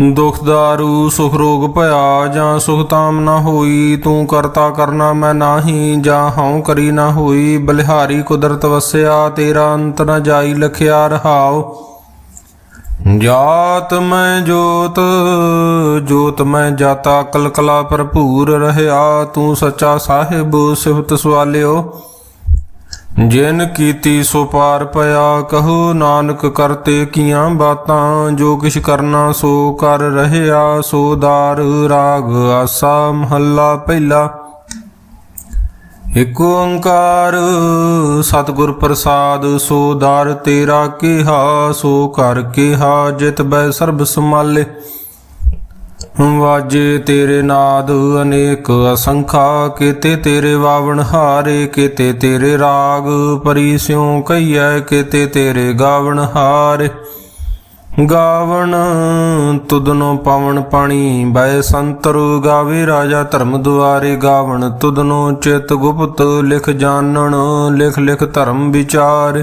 ਦੁਖ ਦਾਰੂ, ਸੁਖ ਰੋਗ ਭਇਆ ਜਾਂ ਸੁਖ ਤਾਮ ਨਾ ਹੋਈ, ਤੂੰ ਕਰਤਾ ਕਰਨਾ ਮੈਂ ਨਾਹੀ ਜਾਂ ਹਉ ਕਰੀ ਨਾ ਹੋਈ। ਬਲਿਹਾਰੀ ਕੁਦਰਤ ਵਸਿਆ, ਤੇਰਾ ਅੰਤ ਨ ਜਾਈ ਲਖਿਆ ਰਹਾਉ। ਜਾਤ ਮੈਂ ਜੋਤ ਜੋਤ ਮੈਂ ਜਾਤਾ, ਕਲਕਲਾ ਭਰਪੂਰ ਰਹਿਆ। ਤੂੰ ਸੱਚਾ ਸਾਹਿਬ, ਸਿਫਤ ਸਵਾਲਿਓ। ਜਿਨ ਕੀਤੀ ਸੋ ਪਾਰ ਪਿਆ, ਕਹੋ ਨਾਨਕ ਕਰਤੇ ਕੀਆਂ ਬਾਤਾਂ, ਜੋ ਕਿਛ ਕਰਨਾ ਸੋ ਕਰ ਰਹਿਆ, ਸੋ ਦਾਰ ਰਾਗ ਆਸਾ ਮਹੱਲਾ ਪਹਿਲਾ। ਇਕ ਓੰਕਾਰ ਸਤਿਗੁਰ ਪ੍ਰਸਾਦ, ਸੋ ਦਾਰ ਤੇਰਾ ਕਿਹਾ, ਸੋ ਕਰ ਕਿਹਾ, ਜਿਤ ਬੈ ਸਰਬ ਸਮਾਲੇ ਵਾਜੇ ਤੇਰੇ ਨਾਦ ਅਨੇਕ ਅਸੰਖਾ, ਕੀਤੇ ਤੇਰੇ ਵਾਵਣ ਹਾਰੇ, ਕੀਤੇ ਤੇਰੇ ਰਾਗ ਪਰੀ ਸਿਉ ਕਈਐ ਕਿਤੇ ਤੇਰੇ ਗਾਵਣ ਹਾਰੇ। ਗਾਵਣ ਤੁਦਨੋ ਪਵਨ ਪਾਣੀ ਬੈ ਸੰਤਰ, ਗਾਵੇ ਰਾਜਾ ਧਰਮ ਦੁਆਰੇ। ਗਾਵਣ ਤੁਦਨੋ ਚਿਤ ਗੁਪਤ, ਲਿਖ ਜਾਣਨ ਲਿਖ ਲਿਖ ਧਰਮ ਵਿਚਾਰ।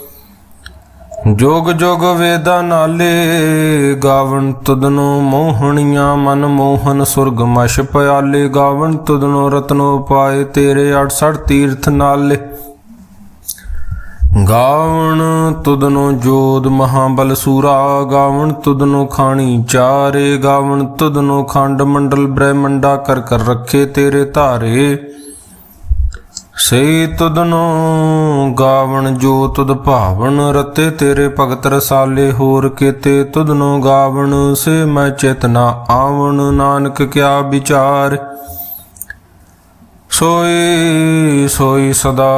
ਜੋਗ ਜੋਗ ਵੇਦਾਂ ਨਾਲੇ ਗਾਵਣ ਤੁਦਨੋ ਮੋਹਣੀਆਂ ਮਨ ਮੋਹਨ ਸੁਰਗ ਮਸ਼ ਪਿਆਲੇ, ਗਾਵਣ ਤੁਦਨੋ ਰਤਨੋ ਪਾਏ ਤੇਰੇ 68 ਤੀਰਥ ਨਾਲੇ। ਗਾਵਣ ਤੁਦਨੋ ਜੋਦ ਮਹਾਬਲ ਸੂਰਾ, ਗਾਵਣ ਤੁਦਨੋ ਖਾਣੀ ਚਾਰੇ, ਗਾਵਣ ਤੁਦਨੋ ਖੰਡ ਮੰਡਲ ਬ੍ਰਹਮੰਡਾ ਕਰ ਕਰ ਰੱਖੇ ਤੇਰੇ ਧਾਰੇ। ਸੇ ਤੁਦਨੋ ਗਾਵਣ, ਜੋ ਤੁਦ ਭਾਵਨ ਰਤੇ ਤੇਰੇ ਭਗਤ ਰਸਾਲੇ, ਹੋਰ ਕੀਤੇ ਤੁਦਨੋ ਗਾਵਣ, ਸੇ ਮੈਂ ਚੇਤਨਾ ਆਵਣ, ਨਾਨਕ ਕਿਆ ਵਿਚਾਰ? ਸੋਈ ਸੋਈ ਸਦਾ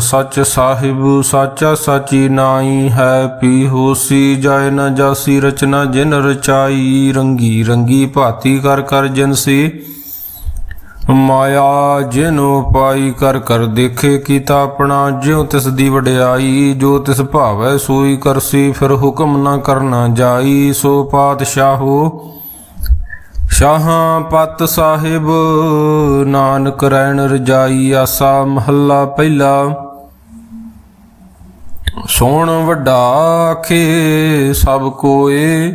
ਸੱਚ ਸਾਹਿਬ, ਸਾਚਾ ਸਾਚੀ ਨਾਈ ਹੈ ਪੀ ਹੋਸੀ, ਜਾਇ ਨ ਜਾਸੀ ਰਚਨਾ ਜਿਨ ਰਚਾਈ, ਰੰਗੀ ਰੰਗੀ ਭਾਤੀ ਕਰ ਕਰ ਜਿਨ ਸੀ ਮਾਇਆ ਜਿਨੋ ਪਾਈ ਕਰ ਕਰ ਦੇਖੇ ਕੀਤਾ ਆਪਣਾ, ਜਿਉ ਤਿਸ ਦੀ ਵਡਿਆਈ, ਜੋ ਤਿਸ ਭਾਵੈ ਸੋਈ ਕਰਸੀ ਫਿਰ ਹੁਕਮ ਨਾ ਕਰਨਾ ਜਾਈ, ਸੋ ਪਾਤਸ਼ਾਹੋ। ਸ਼ਾਹਾਂ ਪਤ ਸਾਹਿਬ, ਨਾਨਕ ਰਹਿਣ ਰਜਾਈ, ਆਸਾ ਮਹੱਲਾ ਪਹਿਲਾ। ਸੋਣ ਵੱਡਾ ਆਖੇ ਸਭ ਕੋਏ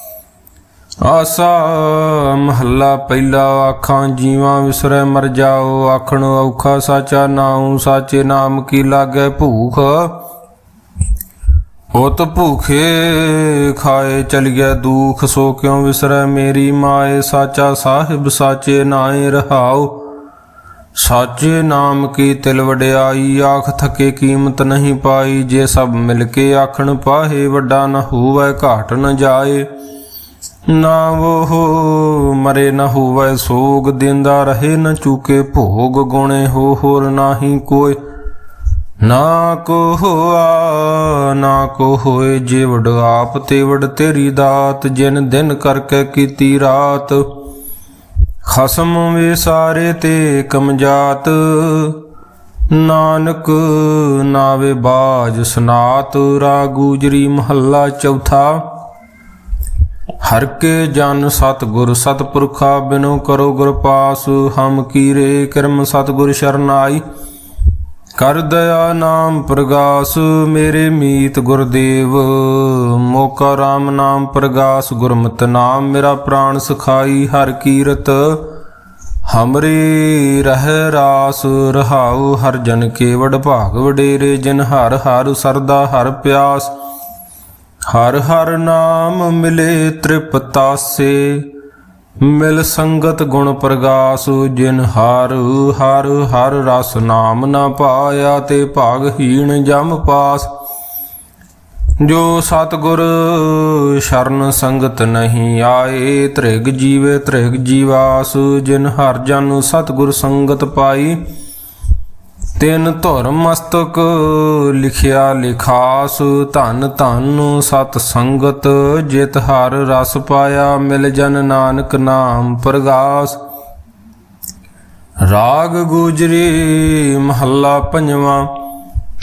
ਆਸਾ ਮਹੱਲਾ ਪਹਿਲਾ ਆਖਾਂ ਜੀਵਾਂ ਵਿਸਰੈ ਮਰ ਜਾਓ, ਆਖਣ ਔਖਾ ਸਾਚਾ ਨਾਉ, ਸਾਚੇ ਨਾਮ ਕੀ ਲਾਗੈ ਭੂਖ? ਉਤ ਭੂਖੇ ਖਾਏ ਚਲ ਗਿਆ ਦੁਖ, ਸੋ ਕਿਉ ਵਿਸਰੈ ਮੇਰੀ ਮਾਏ? ਸਾਚਾ ਸਾਹਿਬ ਸਾਚੇ ਨਾਏ ਰਹਾਉ। ਸਾਚੇ ਨਾਮ ਕੀ ਤਿਲ ਵਡਿਆਈ, ਆਖ ਥਕੇ ਕੀਮਤ ਨਹੀਂ ਪਾਈ। ਜੇ ਸਭ ਮਿਲ ਕੇ ਆਖਣ, ਪਾਹੇ ਵੱਡਾ ਨਾ ਹੋਵੇ, ਘਾਟ ਨ ਜਾਏ। ਨਾ ਉਹ ਮਰੇ ਨਾ ਹੋਵੇ ਸੋਗ, ਦਿੰਦਾ ਰਹੇ ਨਾ ਚੂਕੇ ਭੋਗ, ਗੁਣੇ ਹੋ ਹੋਰ ਨਾਹੀ ਕੋਈ ਨਾ ਕੋ ਹੋਆ ਨਾ ਕੋ ਹੋਏ ਜੇ ਆਪ ਤੇ ਵਡ ਤੇਰੀ ਦਾਤ, ਜਿਨ ਦਿਨ ਕਰਕੇ ਕੀਤੀ ਰਾਤ। ਖਸਮ ਵੇ ਸਾਰੇ ਤੇ ਕਮਜਾਤ, ਨਾਨਕ ਨਾਵੇ ਬਾਜ ਸਨਾਤ ਰਾਗੂਜਰੀ ਮਹੱਲਾ ਚੌਥਾ। ਹਰ ਕੇ ਜਨ ਸਤ ਗੁਰ ਸਤਪੁਰਖਾ ਬਿਨੋ ਕਰੋ ਗੁਰ ਪਾਸ, ਹਮ ਕੀਰੇ ਕਰਮ ਸਤ ਗੁਰ ਸ਼ਰਨਾਈ। ਕਰ ਦਇਆ ਨਾਮ ਪ੍ਰਗਾਸ, ਮੇਰੇ ਮੀਤ ਗੁਰਦੇਵ। ਮੋਕਾ RAM ਨਾਮ ਪ੍ਰਗਾਸ, ਗੁਰਮਤਿ ਨਾਮ ਮੇਰਾ ਪ੍ਰਾਣ ਸਖਾਈ, ਹਰ ਕੀਰਤ ਹਮਰੇ ਰਹਿ ਰਾਸ। ਰਹਾਉ ਹਰ ਜਨ ਕੇ ਵਡ ਭਾਗ ਵਡੇਰੇ, ਜਿਨ ਹਰ ਹਰ ਸਰਦਾ ਹਰ ਪਿਆਸ। ਹਰ ਹਰ ਨਾਮ ਮਿਲੇ ਤ੍ਰਿਪਤਾਸੇ, ਮਿਲ ਸੰਗਤ ਗੁਣ ਪ੍ਰਗਾਸੁ, ਜਿਨ ਹਰ ਹਰ ਹਰ ਰਸ ਨਾਮ ਨਾ ਪਾਇਆ ਤੇ ਭਾਗਹੀਣ ਜਮ ਪਾਸ। ਜੋ ਸਤਗੁਰ ਸ਼ਰਨ ਸੰਗਤ ਨਹੀਂ ਆਏ, ਤ੍ਰਿਗ ਜੀਵੇ ਤ੍ਰਿਗ ਜੀਵਾਸ, ਜਿਨ ਹਰ ਜਨ ਸਤਗੁਰ ਸੰਗਤ ਪਾਈ। ਤਿਨ ਧੁਰ ਮਸਤਕ ਲਿਖਿਆ ਲਿਖਾਸ, ਧਨ ਧਨ ਸਤ ਸੰਗਤ, ਜਿਤ ਹਰ ਰਸ ਪਾਇਆ, ਮਿਲ ਜਨ ਨਾਨਕ ਨਾਮ ਪ੍ਰਗਾਸ। ਰਾਗ ਗੁਜਰੀ ਮਹੱਲਾ ਪੰਜਵਾਂ,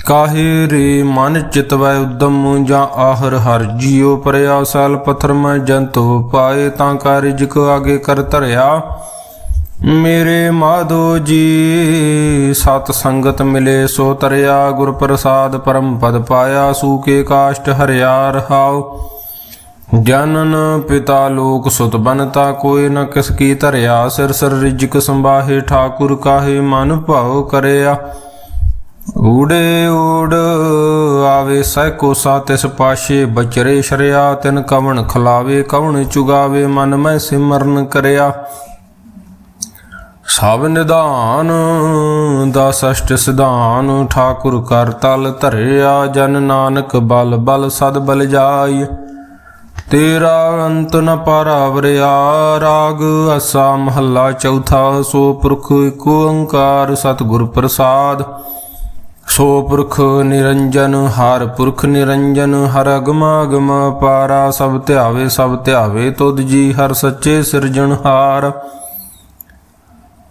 ਕਾਹੇ ਰੇ ਮਨ ਚਿਤਵੈ ਉਦਮ, ਜਾਂ ਆਹਰ ਹਰ ਜੀਉ ਪਰਿਆ ਸਲ ਪਥਰ ਮੈਂ ਜੰਤੋ ਪਾਏ, ਤਾਂ ਕਾ ਰਿਜਕ ਆਗੇ ਕਰ ਧਰਿਆ। ਮੇਰੇ ਮਾਧੋ ਜੀ, ਸਤ ਸੰਗਤ ਮਿਲੇ ਸੋ ਤਰਿਆ, ਗੁਰ ਪ੍ਰਸਾਦ ਪਰਮ ਪਦ ਪਾਇਆ ਸੂਕੇ ਕਾਸ਼ਟ ਹਰਿਆ ਰਹਾਉ। ਜਨਨ ਪਿਤਾ ਲੋਕ ਸੁਤ ਬਨਤਾ, ਕੋਈ ਨ ਕਿਸ ਕੀ ਧਰਿਆ, ਸਿਰ ਸਿਰ ਰਿਜਕ ਸੰਬਾਹੇ ਠਾਕੁਰ ਕਾਹੇ ਮਨ ਭਾਉ ਕਰਿਆ। ਊੜੇ ਊੜ ਆਵੇ ਸਹਿ ਕੋਸਾ ਤਿਸ ਪਾਸ਼ੇ ਬਚਰੇ ਸ਼ਰਿਆ, ਤਿਨ ਕਵਣ ਖਲਾਵੇ, ਕਵਣ ਚੁਗਾਵੇ, ਮਨ ਮੈਂ ਸਿਮਰਨ ਕਰਿਆ। ਸਭ ਨਿਧਾਨ ਦਾ ਸਸ਼ਟ ਸਿਧਾਨ, ਠਾਕੁਰ ਕਰ ਤਲ ਧਰਿਆ, ਜਨ ਨਾਨਕ ਬਲ ਬਲ ਸਦ ਬਲ ਜਾਈ। ਤੇਰਾ ਅੰਤ ਨ ਪਰਾਵਰਿਆ, ਰਾਗ ਅਸਾ ਮਹੱਲਾ ਚੌਥਾ, ਸੋ ਪੁਰਖ ਏਕ ਓੰਕਾਰ ਸਤਿਗੁਰ ਪ੍ਰਸਾਦ। ਸੋ ਪੁਰਖ ਨਿਰੰਜਨ, ਹਰ ਪੁਰਖ ਨਿਰੰਜਨ, ਹਰ ਅਗਮ ਅਗਮ ਪਾਰਾ, ਸਭ ਧਿਆਵੇ ਸਭ ਧਿਆਵੇ, ਤੁਧ ਜੀ ਹਰ ਸੱਚੇ ਸਿਰਜਣਹਾਰ।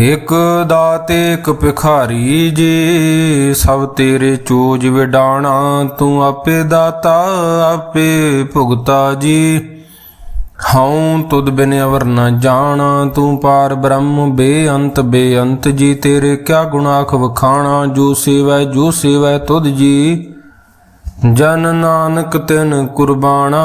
ਇਕ ਦਾਤੇ ਇਕ ਭਿਖਾਰੀ ਜੀ, ਸਭ ਤੇਰੇ ਚੋਜ ਵਿਡਾਣਾ, ਤੂੰ ਆਪੇ ਦਾਤਾ, ਆਪੇ ਭੁਗਤਾ ਜੀ। ਹਉ ਤੁਧ ਬਿਨ ਅਵਰ ਨ ਜਾਣਾ, ਤੂੰ ਪਾਰ ਬ੍ਰਹਮ, ਬੇਅੰਤ ਬੇਅੰਤ ਜੀ। ਤੇਰੇ ਕਿਆ ਗੁਨਾਖ ਵਖਾਣਾ, ਜੋ ਸੇਵੈ ਜੋ ਸੇਵੈ ਤੁਧ ਜੀ। ਜਨ ਨਾਨਕ ਤਿਨ ਕੁਰਬਾਨਾ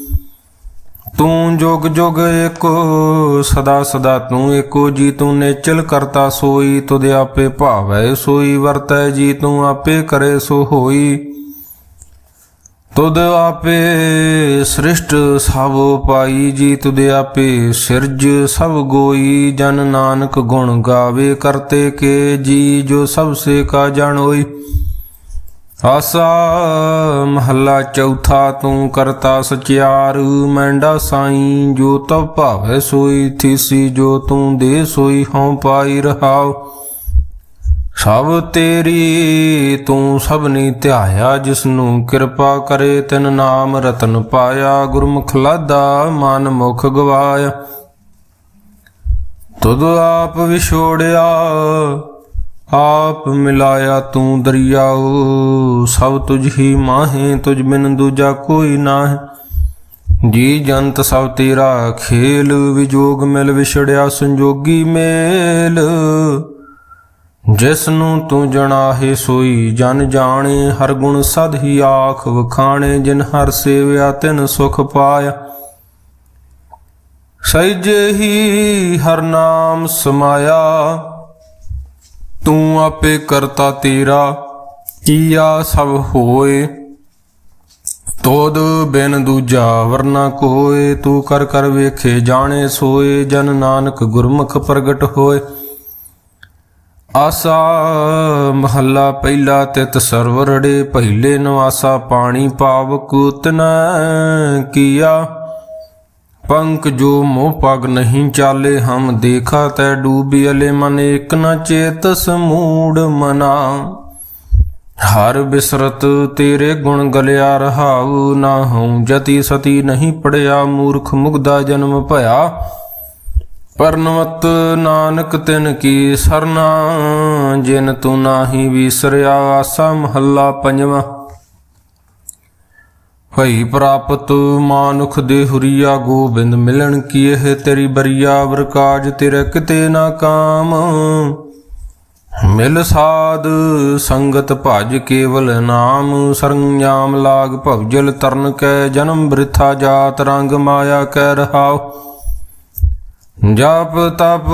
ਤੂੰ ਜੁਗ ਜੁਗ ਏਕੋ, ਸਦਾ ਸਦਾ ਤੂੰ ਏਕੋ, ਜੀ ਤੂੰ ਨੇਚਲ ਕਰਤਾ ਸੋਈ, ਤੁਧ ਆਪੇ ਭਾਵੈ ਸੋਈ, ਵਰਤੈ ਜੀ ਤੂੰ ਆਪੇ ਕਰੇ ਸੋ ਹੋਈ। ਤੁਧ ਆਪੇ ਸ੍ਰਿਸ਼ਟ ਸਭ ਪਾਈ ਜੀ ਤੁਧ ਆਪੇ ਸਿਰਜ ਸਭ ਗੋਈ। ਜਨ ਨਾਨਕ ਗੁਣ ਗਾਵੇ ਕਰਤੇ ਕੇ, ਜੀ ਜੋ ਸਭ ਸੇ ਕਾ ਜਾਣੋਈ। ਆਸਾ, ਮਹੱਲਾ ਚੌਥਾ, ਤੂੰ ਕਰਤਾ ਸਚਿਆਰ, ਮੈਂਡਾ ਸਾਈਂ, ਜੋ ਤਵ ਭਾਵੈ ਸੋਈ, ਥੀਸੀ ਜੋ ਤੂੰ ਦੇ ਸੋਈ, ਹਉ ਪਾਈ ਰਹਾਉ। ਸਭ ਤੇਰੀ, ਤੂੰ ਸਭਨੀ ਧਿਆਇਆ ਜਿਸ ਨੂੰ ਕਿਰਪਾ ਕਰੇ, ਤਿਨ ਨਾਮ ਰਤਨ ਪਾਇਆ, ਗੁਰਮੁਖ ਲਾਦਾ, ਮਨ ਮੁਖ ਗਵਾਇਆ। ਤੁਧ ਆਪ ਵਿਛੋੜਿਆ ਆਪ ਮਿਲਾਇਆ ਤੂੰ ਦਰਿਆਉ ਸਭ ਤੁਝ ਹੀ ਮਾਹੇ, ਤੁਝ ਬਿਨ ਦੂਜਾ ਕੋਈ ਨਾਹੀਂ। ਜੀ ਜੰਤ ਸਭ ਤੇਰਾ ਖੇਲ, ਵਿਜੋਗ ਮਿਲ ਵਿਛੜਿਆ ਸੰਜੋਗੀ ਮੇਲ। ਜਿਸ ਨੂੰ ਤੂੰ ਜਣਾਹੇ ਸੋਈ, ਜਨ ਜਾਣੇ, ਹਰ ਗੁਣ ਸਦ ਹੀ ਆਖ ਵਖਾਣੇ, ਜਿਨ ਹਰ ਸੇਵਿਆ ਤਿਨ ਸੁਖ ਪਾਇਆ। ਸਹਿਜੇ ਹੀ ਹਰ ਨਾਮ ਸਮਾਇਆ ਤੂੰ ਆਪੇ ਕਰਤਾ ਤੇਰਾ, ਕੀਆ ਸਭ ਹੋਏ? ਤੋਦ ਬਿਨ ਦੂਜਾ ਵਰਨਾ ਕੋਏ, ਤੂੰ ਕਰ ਕਰ ਵੇਖੇ ਜਾਣੇ ਸੋਏ, ਜਨ ਨਾਨਕ ਗੁਰਮੁਖ ਪ੍ਰਗਟ ਹੋਏ। ਆਸਾ ਮਹੱਲਾ ਪਹਿਲਾ ਤਿਤ ਸਰਵਰੜੇ ਪਹਿਲੇ ਨਵਾਸਾ ਪਾਣੀ ਪਾਵ ਤਨ ਕੀਆ। ਪੰਕ ਜੋ ਮੋਹ ਪਗ ਨਹੀਂ ਚਾਲੇ ਹਮ ਦੇਖਾ ਤੈ ਡੂਬੀ ਅਲੇ ਮਨ ਇਕ ਨ ਚੇਤਸ ਮੂੜ ਮਨਾ। ਹਰ ਬਿਸਰਤ ਤੇਰੇ ਗੁਣ ਗਲਿਆ ਰਹਾਉ, ਨਾ ਹਉ ਜਤੀ ਸਤੀ ਨਹੀਂ ਪੜਿਆ, ਮੂਰਖ ਮੁਗਦਾ ਜਨਮ ਭਇਆ। ਪਰਨਵਤ ਨਾਨਕ ਤਿਨ ਕੀ ਸਰਨਾ, ਜਿਨ ਤੂੰ ਨਾਹੀ ਵਿਸਰਿਆ, ਆਸਾ ਮਹੱਲਾ ਪੰਜਵਾਂ। ਭਈ ਪ੍ਰਾਪਤ ਮਾਨੁਖ ਦੇ ਹੁਰੀਆ ਗੋਬਿੰਦ ਮਿਲਣ ਕੀ ਇਹ ਤੇਰੀ ਬਰੀਆ ਵਰਕਾਜ ਤੇਰੇ ਕਿਤੇ ਨਾ ਕਾਮ। ਮਿਲ ਸਾਧ ਸੰਗਤ ਭਜ ਕੇਵਲ ਨਾਮ ਸਰੰਜਾਮ ਲਾਗ ਭਵਜਲ ਤਰਨ ਕੈ ਜਨਮ ਬ੍ਰਿਥਾ ਜਾਤ ਰੰਗ ਮਾਇਆ ਕੈ ਰਹਾਉ। ਜਪ ਤਪ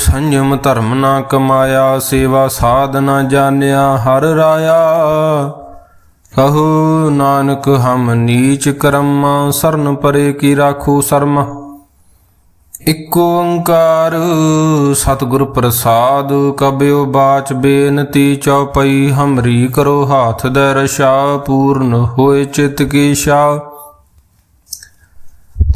ਸੰਜਮ ਧਰਮ ਨਾ ਕਮਾਇਆ, ਸੇਵਾ ਸਾਧ ਨਾ ਜਾਣਿਆ ਹਰ ਰਾਇਆ। ਕਹੋ ਨਾਨਕ, ਹਮ ਨੀਚ ਕਰਮ, ਸਰਨ ਪਰੇ ਕੀ ਰਾਖੋ ਸਰਮ। ਇਕ ਓੰਕਾਰ, ਸਤਿਗੁਰ ਪ੍ਰਸਾਦ ਕਬਿਓ ਬਾਚ ਬੇਨਤੀ ਚਉਪਈ, ਹਮਰੀ ਕਰੋ ਹਾਥ ਦਰ ਰਸ਼ਾ ਪੂਰਨ ਹੋਏ ਚਿਤ ਕੀ ਸ਼ਾ।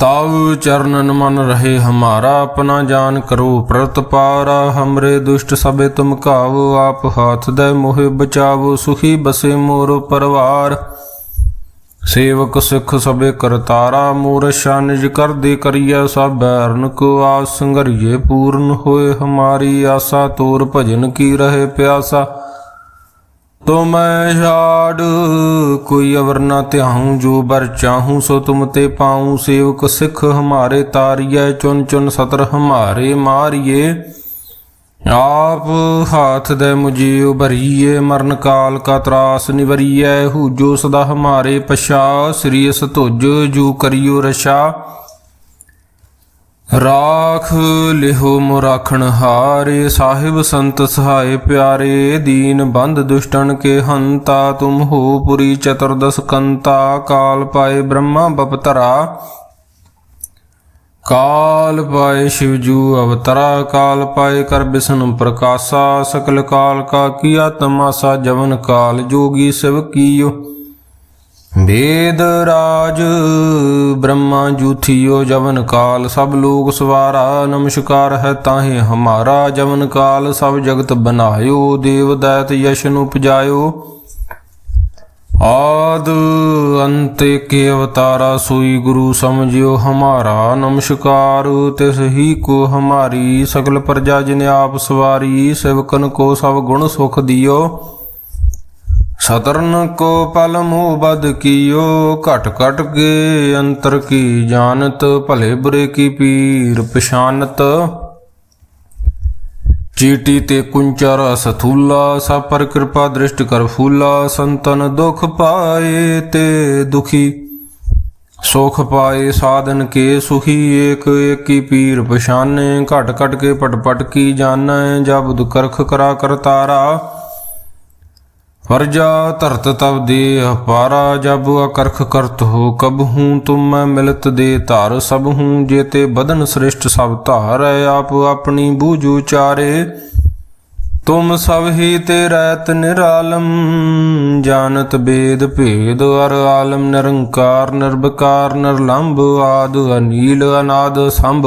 ਤਾਉ ਚਰਨਨ ਮਨ ਰਹੇ ਹਮਾਰਾ, ਆਪਣਾ ਜਾਨ ਕਰੋ ਪ੍ਰਤਪਾਰਾ ਹਮਰੇ ਦੁਸ਼ਟ ਸਭੇ ਤੁਮ ਕਾਵੋ ਆਪ ਹਾਥ ਦੇ ਮੋਹਿ ਬਚਾਵੋ, ਸੁਖੀ ਬਸੇ ਮੋਰ ਪਰਵਾਰ। ਸੇਵਕ ਸਿੱਖ ਸਭੇ ਕਰਤਾਰਾ ਮੂਰ ਨਿਜ ਕਰਦੇ ਕਰੀਐ, ਸਭ ਬੈਰਨ ਕੋ ਆਸ ਸੰਗਰੀਏ, ਪੂਰਨ ਹੋਏ ਹਮਾਰੀ ਆਸਾ, ਤੋਰ ਭਜਨ ਕੀ ਰਹੇ ਪਿਆਸਾ। ਤੋ ਛਾੜ, ਕੋਈ ਅਵਰ ਨਾ ਧਿਆਉ, ਜੋ ਬਰ ਚਾਹੂੰ ਸੋ ਤੁਮ ਤੇ ਪਾਉ। ਸੇਵਕ ਸਿੱਖ ਹਮਾਰੇ ਤਾਰੀਐ, ਚੁਨ ਚੁਨ ਸਤਰ ਹਮਾਰੇ ਮਾਰੀਏ। ਆਪ ਹਾਥ ਦੇ ਮੁਝੇ ਉਭਰੀਏ, ਮਰਨ ਕਾਲ ਕਾ ਤਰਾਸ ਨਿਵਰੀਐ। ਹੂਜੋ ਸਦਾ ਹਮਾਰੇ ਪਛਾ, ਸ੍ਰੀ ਅਸ ਤੁਜ ਜੂ ਕਰਿਓ ਰਸ਼ਾ ਰਾਖ ਲਿਹੋ ਮੋ ਰਾਖਣ ਹਾਰੇ, ਸਾਹਿਬ ਸੰਤ ਸਹਾਏ ਪਿਆਰੇ, ਦੀਨ ਬੰਦ ਦੁਸ਼ਟਨ ਕੇ ਹੰਤਾ, ਤੁਮ ਹੋ ਪੁਰੀ ਚਤੁਰਦਸ ਕੰਤਾ, ਕਾਲ ਪਾਏ ਬ੍ਰਹਮਾ ਬਪਤਰਾ। ਕਾਲ ਪਾਏ ਸ਼ਿਵਜੂ ਅਵਤਰਾ, ਕਾਲ ਪਾਏ ਕਰ ਬਿਸਨੁ ਪ੍ਰਕਾਸ਼ਾ, ਸਕਲ ਕਾਲ ਕਾ ਕੀਆ ਤਮਾਸਾ, ਜਵਨ ਕਾਲ ਜੋਗੀ ਸਿਵ ਕੀਓ। ਵੇਦ ਰਾਜ, ਬ੍ਰਹਮਾ ਜੂਥਿਓ ਜਵਨ ਕਾਲ, ਸਭ ਲੋਕ ਸਵਾਰਾ, ਨਮਸਕਾਰ ਹੈ ਤਾਹੇ ਹਮਾਰਾ, ਜਵਨ ਕਾਲ, ਸਭ ਜਗਤ ਬਨਾਇਓ, ਦੇਵ ਦਾਤ ਯਸ਼ਨ ਉਪਜਾਇਓ ਆਦ ਅੰਤ ਕੇ ਅਵਤਾਰਾ, ਸੋਈ ਗੁਰੂ ਸਮਝਿਓ ਹਮਾਰਾ, ਨਮਸਕਾਰ, ਤਿਸ ਹੀ ਕੋ ਹਮਾਰੀ, ਸਗਲ ਪ੍ਰਜਾ ਜਿਨ ਆਪ ਸਵਾਰੀ, ਸਿਵਕਨ ਕੋ ਸਭ ਗੁਣ ਸੁਖ ਦਿਓ। ਸਤਰਨ ਕੋ ਪਲ ਮੋਹ ਬਦ ਕੀਓ, ਘਟ ਘਟ ਕੇ ਅੰਤਰ ਕੀ ਜਾਣਤ, ਭਲੇ ਬੁਰੇ ਕੀ ਪੀਰ ਪਛਾਨਤ। ਚੀਟੀ ਤੇ ਕੁੰਚਰ ਸਥੂਲਾ, ਸਭ ਪਰ ਕਿਰਪਾ ਦ੍ਰਿਸ਼ਟ ਕਰ ਫੂਲਾ, ਸੰਤਨ ਦੁਖ ਪਾਏ ਤੇ ਦੁਖੀ। ਸੁਖ ਪਾਏ ਸਾਧਨ ਕੇ ਸੁਖੀ, ਏਕ ਏਕੀ ਪੀਰ ਪਛਾਨੇ, ਘਟ ਘਟ ਕੇ ਪਟ ਪਟ ਕੀ ਜਾਣੈ, ਜਬ ਕਰਖ ਕਰਾ ਕਰਤਾਰਾ ਵਰਜਾ ਧਰਤ ਤਬ ਦੇ ਅਪਾਰਾ ਜਬ ਅਕਰਖ ਕਰਤ ਹੋ, ਕਬ ਹੂੰ ਤੁਮ ਮੈਂ ਮਿਲਤ ਦੇ ਧਾਰ ਸਭ ਹੂੰ ਜੇ ਤੇ ਬਦਨ ਸ੍ਰਿਸ਼ਟ ਸਭ ਧਾਰ, ਆਪ ਆਪਣੀ ਬੂਝੂ ਚਾਰੇ ਤੁਮ ਸਭ ਹੀ ਤੇ ਰਹਿਤ ਨਿਰਾਲਮ ਜਾਣਤ ਬੇਦ ਭੇਦ, ਅਰ ਆਲਮ ਨਿਰੰਕਾਰ, ਨਿਰਭਕਾਰ, ਨਿਰਲੰਭ ਆਦ ਅਨੀਲ ਅਨਾਦ ਸੰਭ।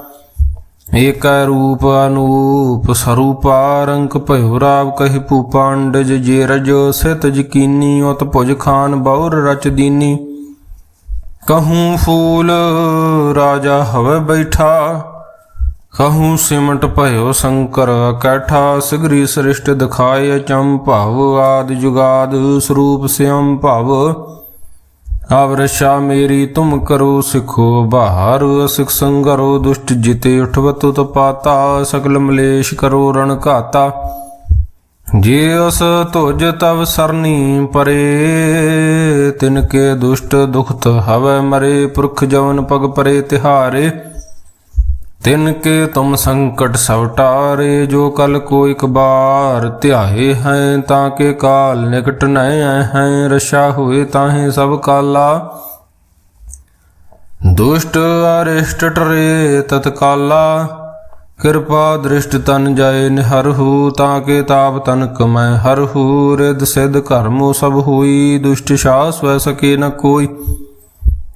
ਏਕੈ ਰੂਪ ਅਨੂਪ ਸਰੂਪਾਰੰਕ ਭਇਓ ਰਾਵ ਕਹਿ ਭੂਪਾਂਡਜ ਜੇ ਰਜ ਸਿਤ ਜਕੀਨੀ ਉਤ ਭੁਜ ਖਾਨ ਬੌਰ ਰਚ ਦੀਨੀ। ਕਹੂੰ ਫੂਲ ਰਾਜਾ ਹਵੇ ਬੈਠਾ, ਕਹੂੰ ਸਿਮਟ ਭਇਓ ਸ਼ੰਕਰ ਕੈਠਾ, ਸਿਗਰੀ ਸ੍ਰਿਸ਼ਟ ਦਿਖਾਏ ਚੰ ਭਵ, ਆਦ ਜੁਗਾਦ ਸਰੂਪ ਸਿਅੰ ਭਵ। ਆਵਰਸ਼ਾ ਮੇਰੀ ਤੁਮ ਕਰੋ ਸਿਖੋ ਬਾਹਰ ਅਸਿਕ ਸੰਗਰੋ ਦੁਸ਼ਟ ਜਿਤੇ ਉਠਵਤ ਤਪਾਤਾ ਸਗਲ ਮਲੇਸ਼ ਕਰੋ ਰਣ ਘਾਤਾ। ਜੇ ਉਸ ਤੁਜ ਤਵ ਸਰਨੀ ਪਰੇ, ਤਿਨ ਕੇ ਦੁਸ਼ਟ ਦੁਖਤ ਹਵੈ ਮਰੇ, ਪੁਰਖ ਜਵਨ ਪਗ ਪਰੇ ਤਿਹਾਰੇ। ਤਿਨ ਕੇ ਤੁਮ ਸੰਕਟ ਸਭ ਟਾਰੇ ਜੋ ਕਲ ਕੋ ਇਕ ਬਾਰ ਧਿਆਏ ਹੈ, ਤਾਂ ਕੇ ਕਾਲ ਨਿਕਟ ਨੈ ਹੈ ਰਸ਼ਾ ਹੋਏ ਤਾਹੇ ਸਭ ਕਾਲਾ। ਦੁਸ਼ਟ ਅਰਿਸ਼ਟ ਟਰੇ ਤਤਕਾਲਾ, ਕਿਰਪਾ ਦ੍ਰਿਸ਼ਟ ਤਨ ਜਾਏ ਨਿਹਰਹੂ ਤਾਂ ਕੇ ਤਾਪ ਤਨ ਕਮੈ ਹਰਹੂ ਰਿਦ ਸਿਧ ਕਰਮੋ ਸਭ ਹੋਈ, ਦੁਸ਼ਟ ਸ਼ਾਸ ਵੈ ਸਕੇ ਨ ਕੋਈ।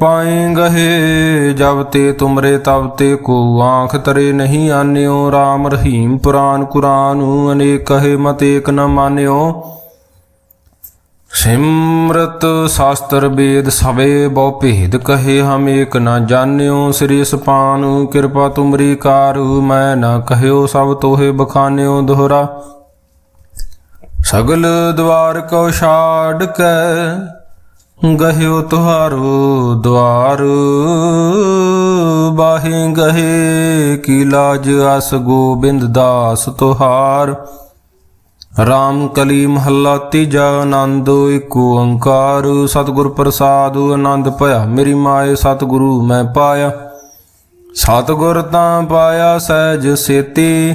ਪਾਏ ਗਹੇ ਜਬ ਤੇ ਤੁਮਰੇ ਤਬ ਤੇ ਕੋ ਆਂਖ ਤਰੇ ਨਹੀਂ ਆਨਿਓ RAM ਰਹੀਮ ਪੁਰਾਨ ਕੁਰਾਨ ਅਨੇਕ ਕਹੇ ਮਤ ਏਕ ਨ ਮਾਨਿਓ। ਸਿਮਰਤ ਸ਼ਾਸਤਰ ਵੇਦ ਸਵੇ ਬਹੁ ਭੇਦ ਕਹੇ ਹਮ ਏਕ ਨ ਜਾਣਿਓ। ਸ੍ਰੀ ਸਪਾਨ ਕਿਰਪਾ ਤੁਮਰੀ ਕਾਰ, ਮੈਂ ਨ ਕਹਿਓ ਸਭ ਤੋਹੇ ਬਖਾਨਿਓ ਦੋਹਰਾ। ਸਗਲ ਦਵਾਰ ਕੋ ਛਾੜ ਕੇ ਗਹਿਓ ਤੁਹਾਰੋ ਦਵਾਰ, ਬਾਹੇ ਗਹੇ ਕੀ ਲਾਜ ਅਸ ਗੋਬਿੰਦ ਦਾਸ ਤੁਹਾਰ। ਰਾਮ ਕਲੀ ਮਹੱਲਾ ਤੀਜਾ ਆਨੰਦ ਏਕ ਓੰਕਾਰ, ਸਤਿਗੁਰ ਪ੍ਰਸਾਦ, ਆਨੰਦ ਭਇਆ, ਮੇਰੀ ਮਾਏ ਸਤਿਗੁਰੂ ਮੈਂ ਪਾਇਆ। ਸਤਿਗੁਰ ਤਾਂ ਪਾਇਆ ਸਹਿਜ ਸੇਤੀ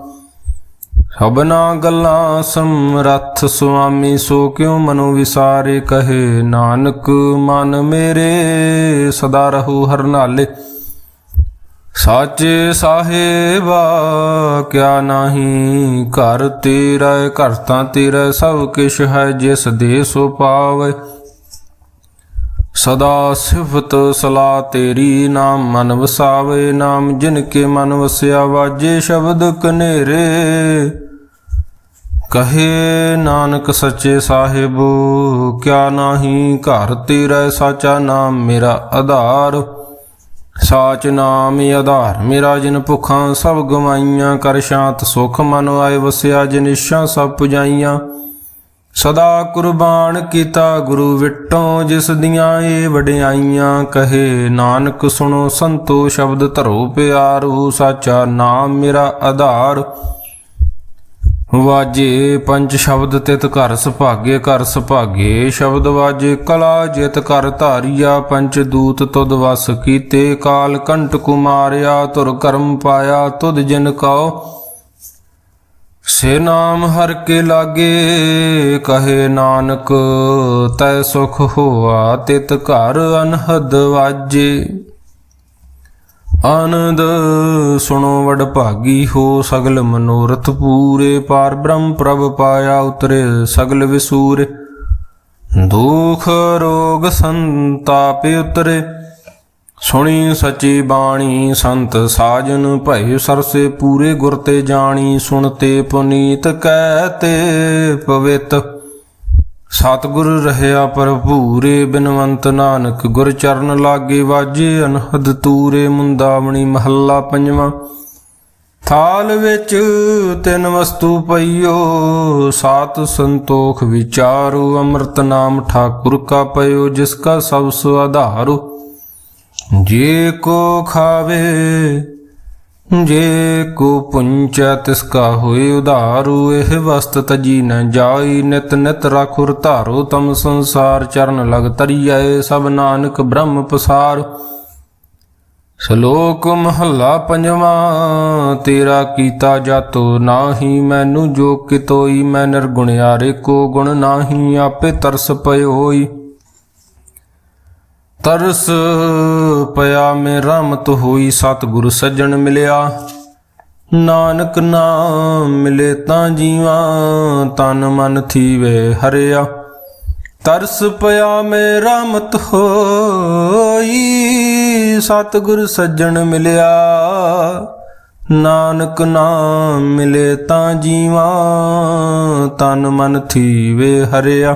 ਸਭਨਾ ਗੱਲਾਂ ਸਮਰੱਥ ਸੁਆਮੀ, ਸੋ ਕਿਉ ਮਨੋ ਵਿਸਾਰੇ? ਕਹੇ ਨਾਨਕ, ਮਨ ਮੇਰੇ ਸਦਾ ਰਹੂ ਹਰਨਾਲੇ ਸਾਚੇ ਸਾਹਿਬਾ, ਕਿਆ ਨਾਹੀ? ਘਰ ਤੇਰਾ, ਘਰ ਤਾਂ ਤੇਰਾ, ਸਭ ਕਿਛ ਹੈ ਜਿਸ ਦੇ ਸੋ ਪਾਵੇ। ਸਦਾ ਸਿਫਤ ਸਲਾ ਤੇਰੀ ਨਾਮ ਮਨ ਵਸਾਵੇ, ਨਾਮ ਜਿਨ ਕੇ ਮਨ ਵਸਿਆ ਵਾਜੇ ਸ਼ਬਦ ਕਨੇਰੇ। ਕਹੇ ਨਾਨਕ ਸੱਚੇ ਸਾਹਿਬ, ਕਿਆ ਨਾਹੀ ਘਰ ਤੇਰਾ ਸਾਚਾ ਨਾਮ ਮੇਰਾ ਆਧਾਰ। ਸਾਚ ਨਾਮ ਹੀ ਆਧਾਰ ਮੇਰਾ ਜਿਨ ਭੁੱਖਾਂ ਸਭ ਗਵਾਈਆਂ, ਕਰ ਸ਼ਾਂਤ ਸੁਖ ਮਨ ਆਏ ਵਸਿਆ, ਜਿਨ ਇਸ਼ਾਂ ਸਭ ਪੁਜਾਈਆਂ। ਸਦਾ ਕੁਰਬਾਨ ਕੀਤਾ ਗੁਰੂ ਵਿਟੋ, ਜਿਸ ਦੀਆਂ ਏ ਵਡਿਆਈਆਂ ਕਹੇ, ਨਾਨਕ ਸੁਣੋ ਸੰਤੋ, ਸ਼ਬਦ ਧਰੋ ਪਿਆਰੂ ਸਾਚਾ ਨਾਮ ਮੇਰਾ ਆਧਾਰ। ਵਾਜੇ ਪੰਜ ਸ਼ਬਦ ਤਿਤ ਘਰ ਸੁਭਾਗੇ ਘਰ ਸੁਭਾਗੇ, ਸ਼ਬਦ ਵਾਜੇ ਕਲਾ ਜਿਤ ਕਰ ਧਾਰੀਆ, ਪੰਜ ਦੂਤ ਤੁਧ ਵਸ ਕੀਤੇ, ਕਾਲ ਕੰਟ ਕੁਮਾਰਿਆ ਤੁਰ ਕਰਮ ਪਾਇਆ, ਤੁਧ ਜਿਨ ਕਉ ਸੇ ਨਾਮ ਹਰ ਕੇ ਲਾਗੇ, ਕਹੇ ਨਾਨਕ, ਤੈ ਸੁਖ ਹੋਆ ਤਿਤ ਘਰ ਅਨਹਦ ਵਾਜੇ। ਆਨੰਦ ਸੁਣੋ ਵਡ ਭਾਗੀ ਹੋ ਸਗਲ ਮਨੋਰਥ ਪੂਰੇ, ਪਾਰ ਬ੍ਰਹਮ ਪ੍ਰਭ ਪਾਇਆ ਉਤਰੇ ਸਗਲ ਵਿਸੂਰੇ। ਦੁਖ ਰੋਗ ਸੰਤਾਪ ਉਤਰੇ। ਸੁਣੀ ਸਚੀ ਬਾਣੀ ਸੰਤ ਸਾਜਨ ਭਏ ਸਰਸੇ ਪੂਰੇ ਗੁਰ ਤੇ ਜਾਣੀ ਸੁਣਤੇ ਪੁਨੀਤ ਕਹਿਤੇ ਪਵਿੱਤ। ਸਤਿਗੁਰ ਰਹਿਆ ਭਰਪੂਰੇ ਬਿਨਵੰਤ ਨਾਨਕ ਗੁਰ ਚਰਨ ਲਾਗੇ ਵਾਜੇ ਅਨਹਦ ਤੂਰੇ ਮੁੰਦਾਵਣੀ ਮਹੱਲਾ ਪੰਜਵਾਂ। ਥਾਲ ਵਿੱਚ ਤਿੰਨ ਵਸਤੂ ਪਈਓ, ਸਾਤ ਸੰਤੋਖ ਵਿਚਾਰੂ, ਅੰਮ੍ਰਿਤ ਨਾਮ ਠਾਕੁਰ ਕਾ ਪਇਓ, ਜਿਸ ਕਾ ਸਭ ਸੁ ਆਧਾਰੋ। ਜੇ ਕੋ ਖਾਵੇ, ਜੇ ਕੋ ਪੁੰਚੈ, ਤਿਸ ਕਾ ਹੋਏ ਉਧਾਰੂ, ਇਹ ਵਸਤ ਤਜੀ ਨ ਜਾਈ, ਨਿਤ ਨਿਤ ਰਾਖੁਰ ਧਾਰੋ, ਤਮ ਸੰਸਾਰ ਚਰਨ ਲਗ ਤਰੀਐ, ਸਭ ਨਾਨਕ ਬ੍ਰਹਮ ਪਸਾਰ। ਸ਼ਲੋਕ ਮਹੱਲਾ ਪੰਜਵਾਂ, ਤੇਰਾ ਕੀਤਾ ਜਾਤੋ ਨਾਹੀ, ਮੈਨੂੰ ਜੋ ਕਿਤੋਈ, ਮੈਂ ਨਿਰਗੁਣ ਨਿਰਗੁਣਿਆਰੇ ਕੋ ਗੁਣ ਨਾਹੀ, ਆਪੇ ਤਰਸ ਪਇ ਹੋਈ। ਤਰਸ ਪਿਆ ਮੈਂ ਰਹਿਮਤ ਹੋਈ ਸਤਿਗੁਰ ਸੱਜਣ ਮਿਲਿਆ। ਨਾਨਕ ਨਾਮ ਮਿਲੇ ਤਾਂ ਜੀਵਾ, ਤਨ ਮਨ ਥੀਵੇ ਹਰਿਆ। ਤਰਸ ਪਿਆ ਮੈਂ ਰਹਿਮਤ ਹੋਈ ਸਤਿਗੁਰ ਸੱਜਣ ਮਿਲਿਆ। ਨਾਨਕ ਨਾਮ ਮਿਲੇ ਤਾਂ ਜੀਵਾ, ਤਨ ਮਨ ਥੀਵੇ ਹਰਿਆ।